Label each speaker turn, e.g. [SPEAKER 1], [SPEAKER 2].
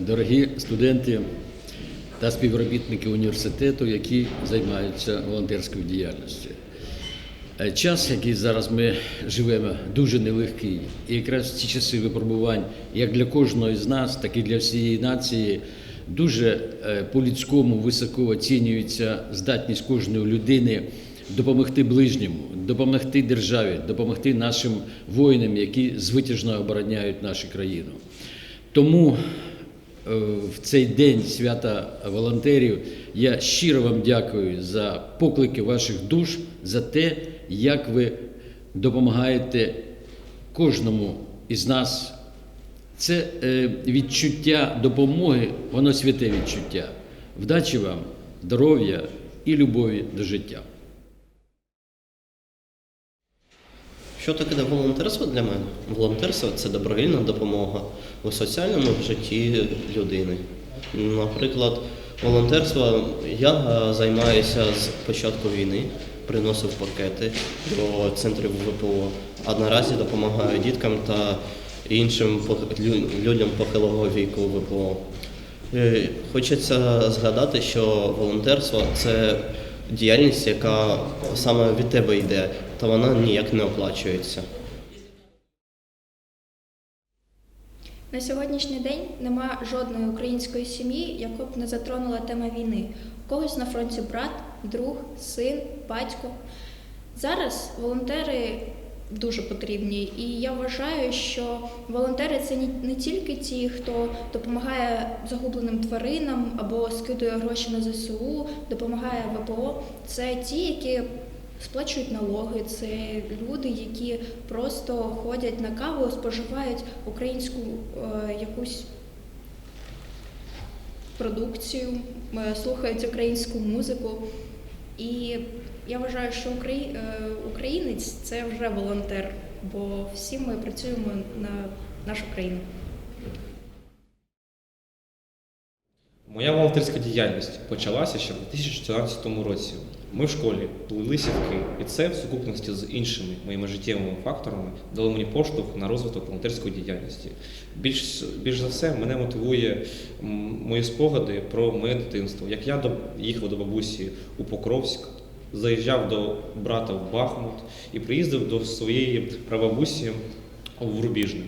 [SPEAKER 1] дорогі студенти та співробітники університету, які займаються волонтерською діяльністю. Е, Час, який зараз ми живемо, дуже нелегкий. І якраз ці часи випробувань, як для кожного з нас, так і для всієї нації, дуже е, по-людському високо оцінюється здатність кожної людини допомогти ближньому, допомогти державі, допомогти нашим воїнам, які звитяжно обороняють нашу країну. Тому в цей день свята волонтерів я щиро вам дякую за поклики ваших душ, за те, як ви допомагаєте кожному із нас. Це е, відчуття допомоги, воно святе відчуття. Вдачі вам, здоров'я і любові до життя.
[SPEAKER 2] Що таке волонтерство для мене? Волонтерство це добровільна допомога у соціальному житті людини. Наприклад, волонтерство я е, займаюся з початку війни, приносив пакети до центрів ВПО, а наразі допомагаю діткам та іншим людям похилого віку ВПО. Е, Хочеться згадати, що волонтерство це діяльність, яка саме від тебе йде, та вона ніяк не оплачується.
[SPEAKER 3] На сьогоднішній день нема жодної української сім'ї, яку б не затронула тема війни. У когось на фронті брат, друг, син, батько. Зараз волонтери дуже потрібні, і я вважаю, що волонтери це не тільки ті, хто допомагає загубленим тваринам або скидує гроші на ЗСУ, допомагає ВПО. Це ті, які сплачують налоги, це люди, які просто ходять на каву, споживають українську е, якусь продукцію, е, слухають українську музику. І я вважаю, що е, українець це вже волонтер, бо всі ми працюємо на нашу країну.
[SPEAKER 4] Моя волонтерська діяльність почалася ще в 2014 році. Ми в школі плели сітки, і це в сукупності з іншими моїми життєвими факторами дало мені поштовх на розвиток волонтерської діяльності. Більш, більш за все, мене мотивує мої спогади про моє дитинство. Як я їхав до бабусі у Покровськ, заїжджав до брата в Бахмут і приїздив до своєї прабабусі в Рубіжне.